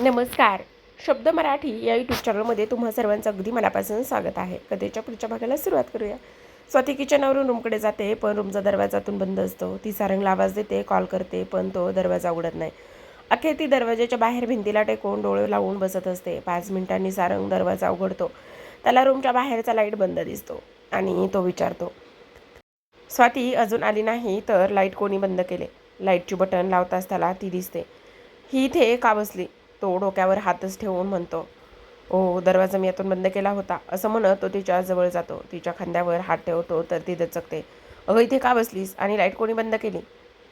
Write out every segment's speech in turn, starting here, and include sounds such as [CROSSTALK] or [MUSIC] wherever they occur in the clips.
नमस्कार. शब्द मराठी या यूट्यूब चॅनलमध्ये तुम्हा सर्वांचं अगदी मनापासून स्वागत आहे. कथेच्या पुढच्या भागाला सुरुवात करूया. स्वाती किचनवरून रूमकडे जाते पण रूमचा दरवाजातून बंद असतो. ती सारंगला आवाज देते कॉल करते पण तो दरवाजा उघडत नाही. अखेर ती दरवाजाच्या बाहेर भिंतीला टेकून डोळे लावून बसत असते. पाच मिनिटांनी सारंग दरवाजा उघडतो. त्याला रूमच्या बाहेरचा लाइट बंद दिसतो आणि तो विचारतो स्वाती अजून आली नाही तर लाइट कोणी बंद केले? लाईटची बटन लावताच त्याला ती दिसते. ही इथे का बसली? तो डोक्यावर हातच ठेवून म्हणतो ओ दरवाजा मी यातून बंद केला होता. असं म्हणत तो तिच्या जवळ जातो. तिच्या खांद्यावर हात ठेवतो तर ती दचकते. अगं इथे का बसलीस? आणि लाइट कोणी बंद केली?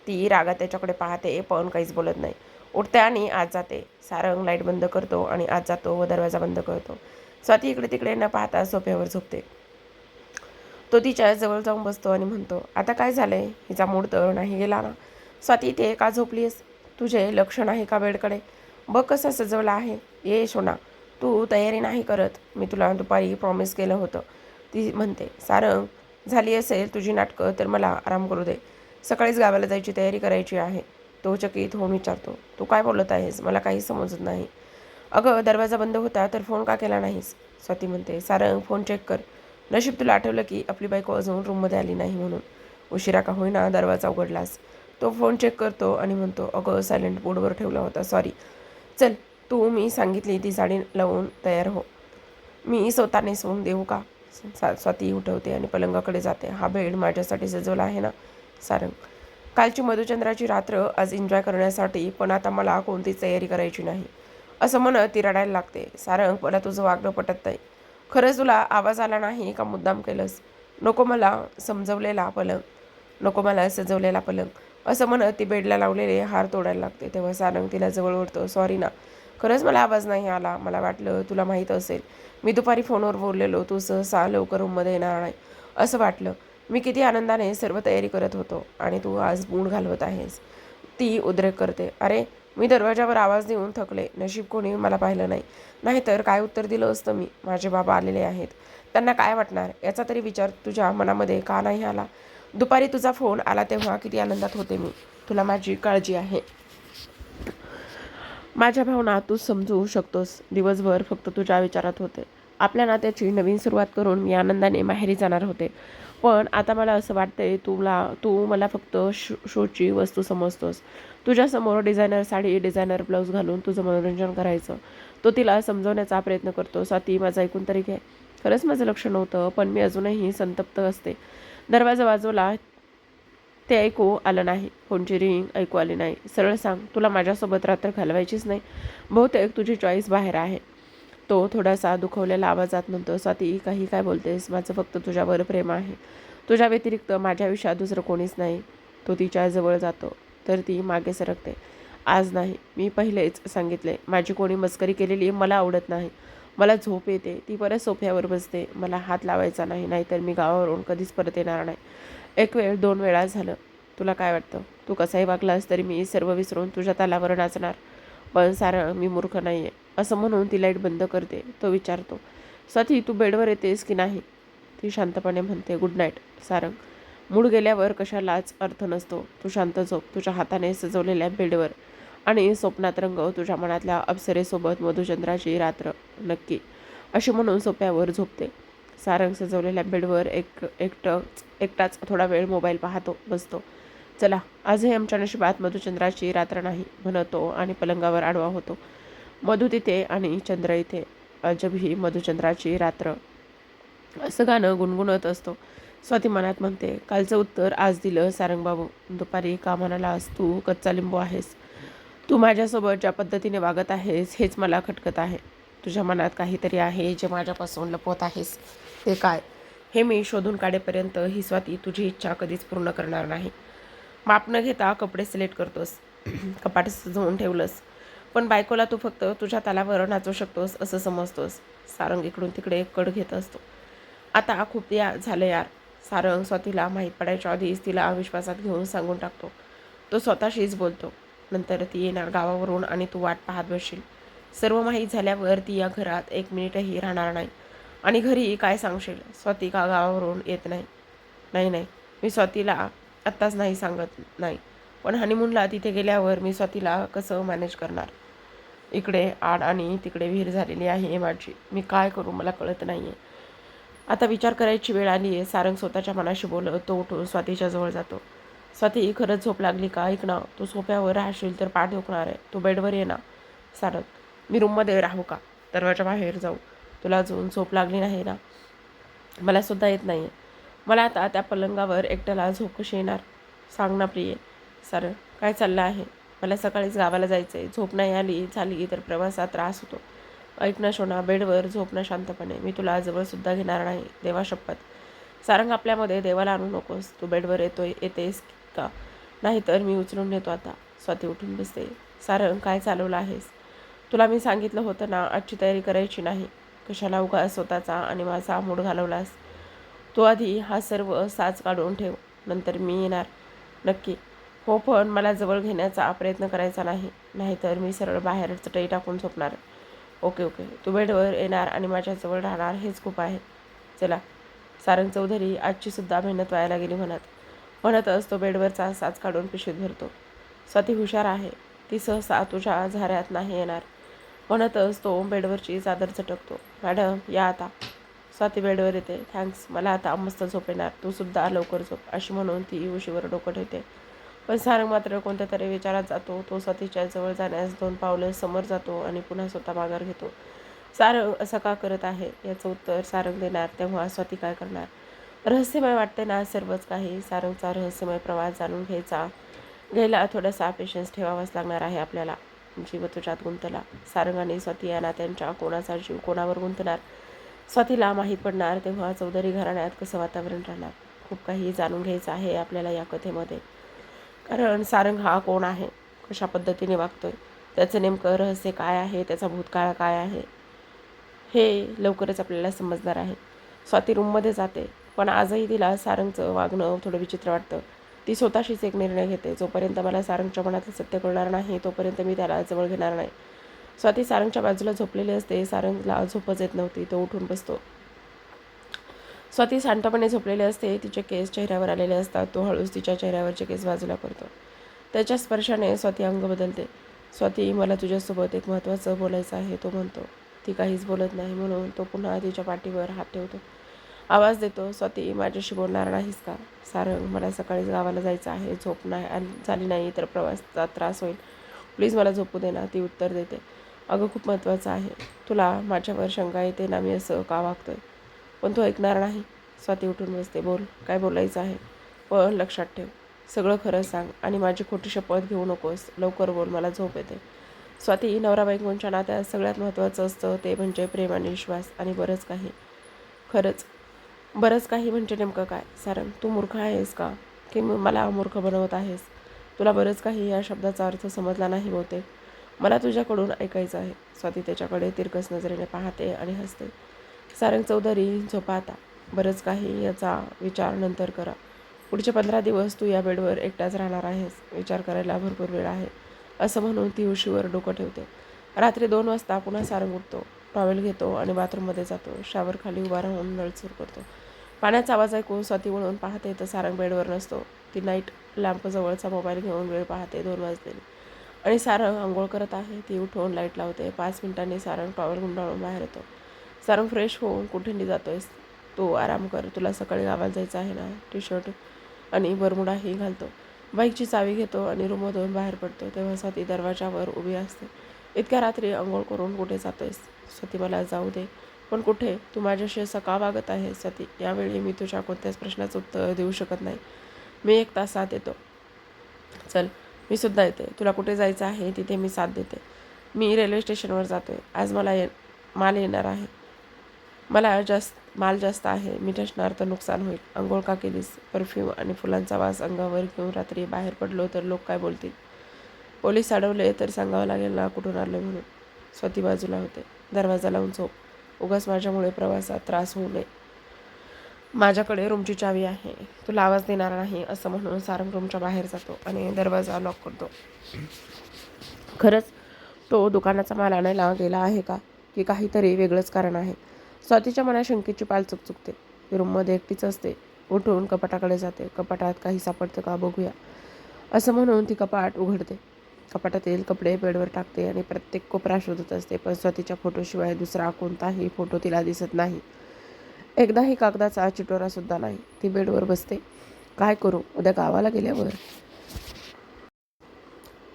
ती रागात त्याच्याकडे पाहते पण काहीच बोलत नाही. उठते आणि आत जाते. सारंग लाइट बंद करतो आणि आत जातो व दरवाजा बंद करतो. स्वाती इकडे तिकडे न पाहता सोफ्यावर झोपते. तो तिच्या जवळ जाऊन बसतो आणि म्हणतो आता काय झालंय? हिचा मूड तर नाही गेला ना. स्वाती इथे का झोपलीस तुझे लक्ष नाही का बेडकडे? बघ कसं सजवलं आहे. ये शोना तू तयारी नाही करत. मी तुला दुपारी प्रॉमिस केलं होतं. ती म्हणते सारंग झाली असेल तुझी नाटकं तर मला आराम करू दे. सकाळीच गावाला जायची तयारी करायची आहे. तो चकित होऊन विचारतो तू काय बोलत आहेस? मला काही समजत नाही. अगं दरवाजा बंद होता तर फोन का केला नाहीस? स्वाती म्हणते सारंग फोन चेक कर. नशीब तुला आठवलं की आपली बायको अजून रूममध्ये आली नाही म्हणून. उशिरा का होईना दरवाजा उघडलास? तो फोन चेक करतो आणि म्हणतो अगं सायलेंट बोर्डवर ठेवला होता. सॉरी चल तू मी सांगितली ती साडी लावून तयार हो. मी स्वतः नेसवून देऊ का? सा स्वाती उठवते आणि पलंगाकडे जाते. हा बेड माझ्यासाठी सजवला आहे ना सारंग? कालची मधुचंद्राची रात्र आज एन्जॉय करण्यासाठी पण आता मला कोणतीच तयारी करायची नाही. असं म्हणत ती रडायला लागते. सारंग मला तुझं वागणं पटत नाही. खरंच तुला आवाज आला नाही का मुद्दाम केलंस? नको मला समजवलेला पलंग. नको मला सजवलेला पलंग. असं म्हणत ती बेडला लावलेले हार तोडायला लागते. तेव्हा सारंग तिला जवळ ओढतो सॉरी ना खरंच मला आवाज नाही आला. मला वाटलं तुला माहीत असेल. मी दुपारी फोनवर बोललेलो तू सहसा लवकर रूममध्ये येणार नाही. असं वाटलं. मी किती आनंदाने सर्व तयारी करत होतो आणि तू आज मूड घालवत आहेस. ती उद्रेक करते. अरे मी दरवाजावर आवाज देऊन थकले. नशीब कोणी मला पाहिलं नाही. नाहीतर काय उत्तर दिलं असतं मी? माझे बाबा आलेले आहेत. त्यांना काय वाटणार? याचा तरी विचार तुझ्या मनामध्ये का नाही आला? दुपारी तुझा फोन आला तेव्हा किती आनंदात होते मी. तुला माझी काळजी आहे. माझ्या भावना तू समजू शकतोस. दिवसभर फक्त तुझ्या विचारात होते. आपल्या नात्याची नवीन सुरुवात करून मी आनंदाने माहेरी जाणार होते. पण आता मला असं वाटतंय तुला तू मला फक्त शो शोची वस्तू समजतोस. तुझ्यासमोर डिझायनर साडी डिझायनर ब्लाऊज घालून तुझं मनोरंजन करायचं. तो तिला समजवण्याचा प्रयत्न करतो ती माझं ऐकून तरी घे. खरंच माझं लक्ष नव्हतं पण मी अजूनही संतप्त असते. दरवाजा बाजूला ते ऐकू आलं नाही. फोनची रिंग ऐकू आली नाही. सरळ सांग तुला माझ्यासोबत रात्र घालवायचीच नाही. बहुतेक तुझी चॉईस बाहेर आहे. तो थोडासा दुखवलेला आवाजात म्हणतो स्वाती काही काय बोलतेस? माझं फक्त तुझ्यावर प्रेम आहे. तुझ्या व्यतिरिक्त माझ्या आयुष्यात दुसरं कोणीच नाही. तो तिच्या जवळ जातो तर ती मागे सरकते. आज नाही. मी पहिलेच सांगितले. माझी कोणी मस्करी केलेली मला आवडत नाही. मला झोप येते ती परत सोफ्यावर बसते. मला हात लावायचा नाही नाहीतर मी गावावरून कधीच परत येणार नाही. एक वेळ दोन वेळा झालं. तुला काय वाटतं? तू कसाही वागलास तरी मी सर्व विसरून तुझ्या तालावर नाचणार. पण सारं मी मूर्ख नाही आहे असं म्हणून ती लाइट बंद करते. तो विचारतो स्वाती तू बेडवर येतेस की नाही? ती शांतपणे म्हणते गुड नाईट सारंग. मूड गेल्यावर कशालाच अर्थ नसतो. तू शांत झोप. तुझ्या हाताने सजवलेल्या बेडवर आणि स्वप्नात रंग तुझ्या मनातल्या अप्सरेसोबत मधुचंद्राची रात्र नक्की. अशी म्हणून सोप्यावर झोपते. सारंग सजवलेल्या बेडवर एक एकटंच एकटाच थोडा वेळ मोबाईल पाहतो बसतो. चला आजही आमच्या नशिबात मधुचंद्राची रात्र नाही म्हणतो आणि पलंगावर आडवा होतो. मधु तिथे आणि चंद्र इथे. अजबही मधुचंद्राची रात्र. असं गाणं गुणगुणत असतो. स्वाती मनात म्हणते कालचं उत्तर आज दिलं सारंगबाबू. दुपारी का म्हणालास तू कच्चा लिंबू आहेस. तू माझ्यासोबत ज्या पद्धतीने वागत आहेस हेच मला खटकत आहे. तुझ्या मनात काहीतरी आहे जे माझ्यापासून लपवत आहेस. ते काय? हे मी शोधून काढेपर्यंत ही स्वाती तुझी इच्छा कधीच पूर्ण करणार नाही. माप न घेता कपडे सिलेक्ट करतोस. [CLEARS THROAT] कपाट सजवून ठेवलंस. पण बायकोला तू फक्त तुझ्या तालावर नाचू शकतोस असं समजतोस. सारंग इकडून तिकडे कड घेत असतो. आता खूप या झालं यार. सारंग स्वातीला माहीत पडायच्या आधीच तिला विश्वासात घेऊन सांगून टाकतो. तो स्वतःशीच बोलतो. नंतर ती येणार गावावरून आणि तू वाट पाहत बसशील. सर्व माहीत झाल्यावर ती या घरात एक मिनिटही राहणार नाही. आणि घरी काय सांगशील? स्वाती का गावावरून येत नाही? नाही नाही. मी स्वातीला आत्ताच नाही सांगत नाही. पण हनीमूनला तिथे गेल्यावर मी स्वातीला कसं मॅनेज करणार? इकडे आड आणि तिकडे विहीर झालेली आहे माझी. मी काय करू मला कळत नाही आहे आता विचार करायची वेळ आली आहे सारंग स्वतःच्या मनाशी बोलत तो उठून स्वातीच्या जवळ जातो. स्वाती खरंच झोप लागली का? ऐक ना तू सोफ्यावर राहशील तर पाठ दुखणार आहे. तू बेडवर ये ना. सारंग मी रूममध्ये राहू का? दरवाजा बाहेर जाऊ. तुला अजून झोप लागली नाही ना? मला सुद्धा येत नाही मला आता त्या पलंगावर एकट्याला झोप कशी येणार. सांग ना प्रिये. सारं काय चाललं आहे? मला सकाळीच गावाला जायचं आहे झोप नाही आली झाली तर प्रवासात त्रास होतो. ऐकणं शोना बेडवर झोप ना शांतपणे. मी तुला जवळसुद्धा घेणार नाही. देवा शपथ. सारंग आपल्यामध्ये देवाला आणू नकोस. तू बेडवर येतोय येतेस का नाहीतर मी उचलून नेतो आता. स्वाती उठून बसते. सारंग काय चालवलं आहेस? तुला मी सांगितलं होतं ना आजची तयारी करायची नाही. कशाला उगा स्वतःचा आणि माझा मूड घालवलास? तू आधी हा सर्व साच काढून ठेव. नंतर मी येणार. नक्की. हो पण मला जवळ घेण्याचा प्रयत्न करायचा नाही. नाहीतर मी सरळ बाहेर चटई टाकून झोपणार. Okay okay. तू बेडवर येणार आणि माझ्याजवळ राहणार हेच खूप आहे. चला. सारंग चौधरी आजची सुद्धा मेहनत व्हायला गेली म्हणत. म्हणतच तो बेडवरचा साच काढून पिशवीत भरतो. स्वाती हुशार आहे. ती सहसा तुझ्या झाऱ्यात नाही येणार. म्हणतच तो बेडवरची चादर चटकतो. मॅडम या आता. स्वाती बेडवर येते. थँक्स. मला आता मस्त झोप येणार. तू सुद्धा लवकर झोप. अशी म्हणून ती उशीवर डोकं ठेवते. पण सारंग मात्र कोणत्या तरी विचारात जातो. तो स्वातीच्या जवळ जाण्यास दोन पावलं समोर जातो आणि पुन्हा स्वतः माघार घेतो. सारंग असं का करत आहे? याचं उत्तर सारंग देणार. तेव्हा स्वाती काय करणार? रहस्यमय वाटते ना सर्वच काही. सारंगचा रहस्यमय प्रवास जाणून घ्यायचा. घ्यायला थोडासा पेशन्स ठेवावाच लागणार आहे आपल्याला. जीव तुझ्यात गुंतला. सारंग आणि स्वाती या नात्यांच्या कोणाचा जीव कोणावर गुंतणार? स्वातीला माहीत पडणार तेव्हा चौधरी घराण्यात कसं वातावरण राहणार? खूप काही जाणून घ्यायचं आहे आपल्याला या कथेमध्ये. कारण सारंग हा कोण आहे? कशा पद्धतीने वागतोय? त्याचं नेमकं रहस्य काय आहे? त्याचा भूतकाळ काय आहे? हे लवकरच आपल्याला समजणार आहे. स्वाती रूममध्ये जाते. पण आजही तिला सारंगचं वागणं थोडं विचित्र वाटतं. ती स्वतःशीच एक निर्णय घेते. जोपर्यंत मला सारंगच्या मनातलं सत्य कळणार नाही तोपर्यंत मी त्याला जवळ घेणार नाही. स्वाती सारंगच्या बाजूला झोपलेली असते. सारंगला झोपच येत नव्हती. तो उठून बसतो. स्वाती शांतपणे झोपलेली असते. तिचे केस चेहऱ्यावर आलेले असतात. तो हळूच तिच्या चेहऱ्यावरचे केस बाजूला करतो. त्याच्या स्पर्शाने स्वाती अंग बदलते. स्वाती मला तुझ्यासोबत एक महत्त्वाचं बोलायचं आहे तो म्हणतो. ती काहीच बोलत नाही म्हणून तो पुन्हा तिच्या पाठीवर हात ठेवतो. आवाज देतो. स्वाती माझ्याशी बोलणार नाहीस का? सारंग मला सकाळीच गावाला जायचं आहे. झोप नाही आणि झाली नाही तर प्रवासचा त्रास होईल. प्लीज मला झोपू दे ना ती उत्तर देते. अगं खूप महत्त्वाचं आहे. तुला माझ्यावर शंका येते ना मी असं का वागतोय? पण तो ऐकणार नाही. स्वाती उठून बसते. बोल काय बोलायचं आहे? पण लक्षात ठेव. सगळं खरं सांग आणि माझी खोटी शपथ घेऊ नकोस. लवकर बोल मला झोप येते. स्वाती नवरा बायकोंच्या नात्यात सगळ्यात महत्त्वाचं असतं ते म्हणजे प्रेम आणि विश्वास आणि बरंच काही. खरंच बरंच काही म्हणजे नेमकं काय? सारंग तू मूर्ख आहेस का? की मला मूर्ख बनवत आहेस? तुला बरंच काही या शब्दाचा अर्थ समजला नाही बहुतेक. मला तुझ्याकडून ऐकायचं आहे. स्वाती त्याच्याकडे तिरकस नजरेने पाहते आणि हसते. सारंग चौधरी झोपा आता. बरंच काही याचा विचार नंतर करा. पुढचे पंधरा दिवस तू या बेडवर एकटाच राहणार आहेस. विचार करायला भरपूर वेळ आहे. असं म्हणून ती उशीवर डोकं ठेवते. रात्री दोन वाजता पुन्हा सारंग उठतो. टॉवेल घेतो आणि बाथरूममध्ये जातो. शावरखाली उभा राहून नळ सुरू करतो. पाण्याचा आवाज ऐकून स्वाती वळून पाहते तर सारंग बेडवर नसतो. ती नाईट लॅम्पजवळचा मोबाईल घेऊन वेळ पाहते दोन वाजलेली आणि सारंग आंघोळ करत आहे ती उठवून लाइट लावते. पाच मिनिटांनी सारंग टॉवेल गुंडाळून बाहेर येतो. सारंग फ्रेश होऊन कुठेंडी जातोयस तू आराम कर तुला सकाळी गावाला जायचं आहे ना? टी शर्ट आणि बरमुडाही घालतो. बाईकची चावी घेतो आणि रूममधून बाहेर पडतो. तेव्हा स्वाती दरवाजावर उभी असते. इतक्या रात्री आंघोळ करून कुठे जातोयस? स्वाती मला जाऊ दे. पण कुठे? तू माझ्याशी असं का वागत आहे सती. यावेळी मी तुझ्या कोणत्याच प्रश्नाचं उत्तर देऊ शकत नाही. मी एक तासात येतो चल मी सुद्धा येते. तुला कुठे जायचं आहे तिथे मी साथ देते. मी रेल्वे स्टेशनवर जातोय. आज मला ये माल येणार आहे. मला जास्त माल जास्त आहे. मी ठसणार तर नुकसान होईल. अंघोळ का केलीस? परफ्यूम आणि फुलांचा वास अंगावर घेऊन रात्री बाहेर पडलो तर लोक काय बोलतील? पोलीस अडवले तर सांगावं लागेल ना कुठून आलो म्हणून? स्वती बाजूला होते. दरवाजा लावून झोप. उगाच माझ्यामुळे प्रवासात त्रास होऊ नये. माझ्याकडे रूमची चावी आहे. तुला आवाज देणार नाही असं म्हणून सारंग रूमच्या बाहेर जातो आणि दरवाजा लॉक करतो. खरंच तो दुकानाचा माल आणायला गेला आहे का? की काहीतरी वेगळंच कारण आहे. स्वातीच्या मनात शंकेची पाल चुकचुकते. ती रूममध्ये एकटीच असते. उठून कपाटाकडे जाते. कपाटात काही सापडतं का बघूया. असं म्हणून ती कपाट उघडते. कपाटातील कपडे बेडवर टाकते आणि प्रत्येक कोपरा शोधत असते पण स्वतःच्या फोटोशिवाय दुसरा कोणताही फोटो तिला दिसत नाही. एकदाही कागदाचा चिटोरासुद्धा नाही. ती बेडवर बसते. काय करू? उद्या गावाला गेल्यावर?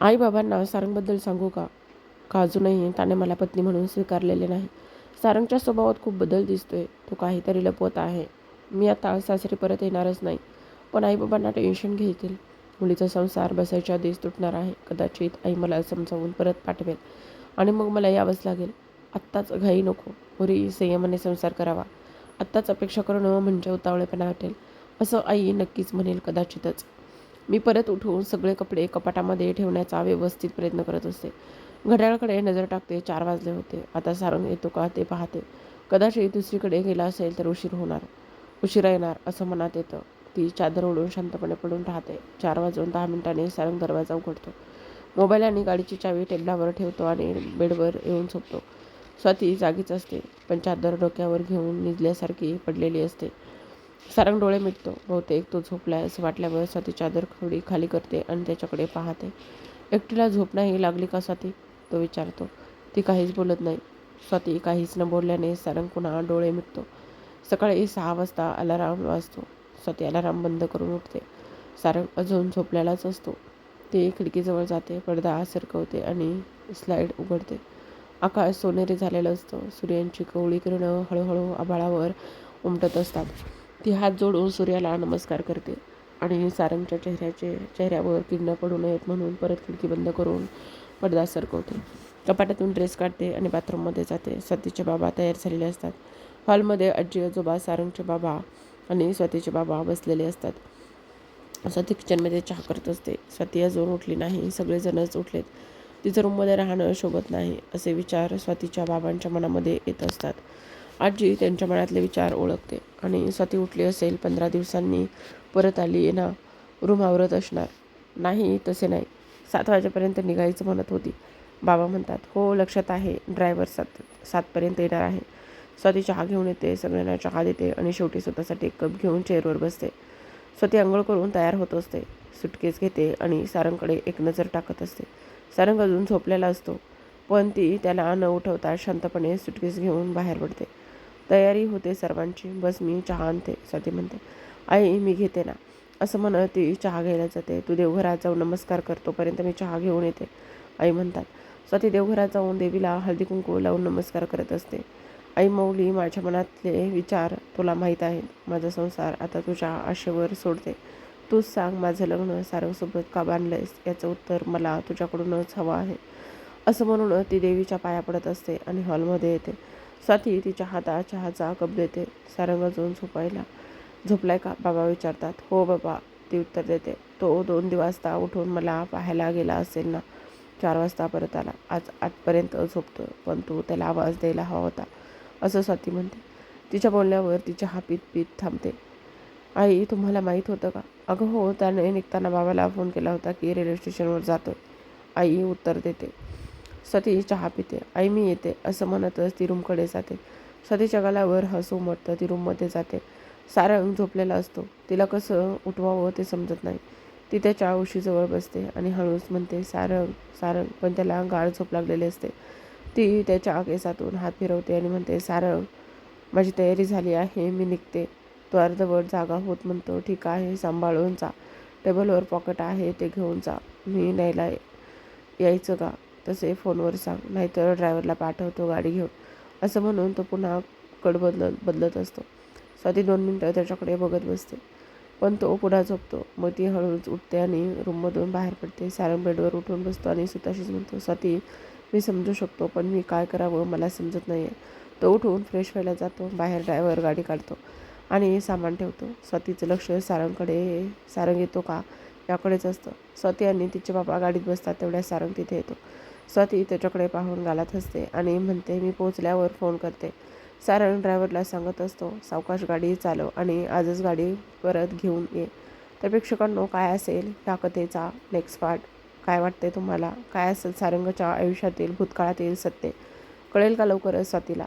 आई बाबांना सारंगबद्दल सांगू का? काजूनही त्याने मला पत्नी म्हणून स्वीकारलेले नाही? सारंगच्या स्वभावात खूप बदल दिसतोय. तो काहीतरी लपवत आहे. मी आता सासरी परत येणारच नाही. पण आईबाबांना टेन्शन घेतील. मुलीचा संसार बसायच्या आधीच तुटणार आहे. कदाचित आई मला समजावून परत पाठवेल आणि मग मला यावंच लागेल. आत्ताच घाई नको. पुरी संयमाने संसार करावा. आत्ताच अपेक्षा करणं म्हणजे उतावळेपणा वाटेल असं आई नक्कीच म्हणेल कदाचितच. मी परत उठून सगळे कपडे कपाटामध्ये ठेवण्याचा व्यवस्थित प्रयत्न करत असते. घड्याळकडे नजर टाकते. चार वाजले होते. आता सारंग येतो का ते पाहते. कदाचित दुसरीकडे गेला असेल तर उशीर होणार. उशिरा येणार असं मनात येतं. ती चादर ओढून शांतपणे पडून राहते. चार वाजून दहा मिनिटांनी सारंग दरवाजा उघडतो. मोबाईल आणि गाडीची चावी टेबलावर ठेवतो आणि बेडवर येऊन झोपतो. स्वाती जागीच असते पण चादर डोक्यावर घेऊन निजल्यासारखी पडलेली असते. सारंग डोळे मिटतो. बहुतेक तो झोपला असं वाटल्यामुळे स्वाती चादर थोडी खाली करते आणि त्याच्याकडे पाहते. एकटीला झोप नाही लागली का स्वाती? तो विचारतो. ती काहीच बोलत नाही. स्वाती काहीच न बोलल्याने सारंग पुन्हा डोळे मिटतो. सकाळी सहा वाजता अलाराम वाजतो. सत्याला राम बंद करून उठते. सारंग अजून झोपलेलाच असतो. ती खिडकीजवळ जाते पडदा सरकवते आणि स्लाईड उघडते. आकाश सोनेरी झालेलं असतं. सूर्यांची कवळी किरणं हळूहळू आभाळावर उमटत असतात. ती हात जोडून सूर्याला नमस्कार करते आणि सारंगच्या चेहऱ्याचे चेहऱ्यावर किरणं पडू नयेत म्हणून परत खिडकी बंद करून पडदा सरकवते. कपाटातून ड्रेस काढते आणि बाथरूममध्ये जाते. सतीचे बाबा तयार झालेले असतात. हॉलमध्ये आजी आजोबा सारंगचे बाबा आणि स्वातीचे बाबा बसलेले असतात. स्वाती किचनमध्ये चहा करत असते. स्वाती अजून उठली नाही. सगळेजणच उठलेत. तिचं रूममध्ये राहणं शोभत नाही असे विचार स्वातीच्या बाबांच्या मनामध्ये येत असतात. आजी त्यांच्या मनातले विचार ओळखते आणि स्वाती उठली असेल पंधरा दिवसांनी परत आली ना रूम आवरत असणार. नाही तसे नाही. सात वाजेपर्यंत निघायचं म्हणत होती. बाबा म्हणतात हो लक्षात आहे. ड्रायव्हर सात सातपर्यंत येणार आहे. स्वाती चहा घेऊन येते सगळ्यांना चहा देते आणि शेवटी स्वतःसाठी एक कप घेऊन चेअरवर बसते. स्वती आंघोळ करून तयार होत असते. सुटकेस घेते आणि सारंगकडे एक नजर टाकत असते. सारंग अजून झोपलेला असतो पण ती त्याला न उठवता शांतपणे सुटकेस घेऊन बाहेर पडते. तयारी होते सर्वांची. बस मी चहा आणते स्वाती म्हणते. आई मी घेते ना. असं म्हणत ती चहा घ्यायला जाते. तू देवघरात जाऊन नमस्कार करतोपर्यंत मी चहा घेऊन येते. आई म्हणतात. स्वाती देवघरात जाऊन देवीला हळदी कुंकू लावून नमस्कार करत असते. आई मौली माझ्या मनातले विचार तुला माहीत आहेत. माझा संसार आता तुझ्या आशेवर सोडते. तूच सांग माझं लग्न सारंगसोबत का बांधलंयस? याचं उत्तर मला तुझ्याकडूनच हवं आहे. असं म्हणून ती देवीच्या पाया पडत असते आणि हॉलमध्ये येते. स्वाती तिच्या हातात चहाचा कप देते. सारंग अजून झोपायला झोपलाय का? बाबा विचारतात. हो बाबा ती उत्तर देते. तो दोन वाजता उठून मला पाहायला गेला असेल ना? चार वाजता परत आला. आज आजपर्यंत झोपतो पण तू त्याला आवाज द्यायला हवा होता. असं स्वाती म्हणते. तिच्या बोलण्यावर ती चहा पीत पीत थांबते. आई तुम्हाला माहीत होतं का? अगं हो त्याने निघताना बाबाला फोन केला होता की रेल्वे स्टेशनवर जातो आई उत्तर देते. सती चहा पिते आई मी येते असं म्हणतच ती रूमकडे जाते. सतीच्या गालावर हसू मटतं ती रूममध्ये जाते. सारंग झोपलेला असतो. तिला कसं उठवावं ते समजत नाही. ती त्याच्या उशीजवळ बसते आणि हळूच म्हणते सारंग सारंग पण त्याला गाळ झोप लागलेली असते. ती त्याच्या केसातून हात फिरवते आणि म्हणते सारंग माझी तयारी झाली आहे मी निघते. तो अर्धवट जागा होत म्हणतो. ठीक आहे सांभाळून जा. टेबलवर पॉकेट आहे ते घेऊन जा. मी न्यायला यायचं का? तसे फोनवर सांग. नाहीतर ड्रायव्हरला पाठवतो गाडी घेऊन. असं म्हणून तो पुन्हा कड बदलत बदलत असतो. स्वाती दोन मिनटं त्याच्याकडे बघत बसते. पण तो पुन्हा झोपतो. मग ती हळूच उठते आणि रूममधून बाहेर पडते. सारंग बेडवर उठून बसतो आणि स्वतःशीच म्हणतो स्वाती मी समजू शकतो पण मी काय करावं मला समजत नाही आहे तो उठून फ्रेश व्हायला जातो बाहेर ड्रायव्हर गाडी काढतो आणि सामान ठेवतो. स्वातीचं लक्ष सारंगकडे सारंग येतो का? याकडेच असतं. स्वाती आणि तिचे बाबा गाडीत बसतात तेवढ्या सारंग तिथे येतो. स्वाती त्याच्याकडे पाहून गालात असते आणि म्हणते मी पोचल्यावर फोन करते. सारंग ड्रायव्हरला सांगत असतो सावकाश गाडी चालव आणि आजच गाडी परत घेऊन ये. तर प्रेक्षकांनो काय असेल ह्या कथेचा? नेक्स्ट पार्ट काय वाटते तुम्हाला? काय असेल सारंगच्या आयुष्यातील भूतकाळातील सत्य? कळेल का लवकरच स्वातीला?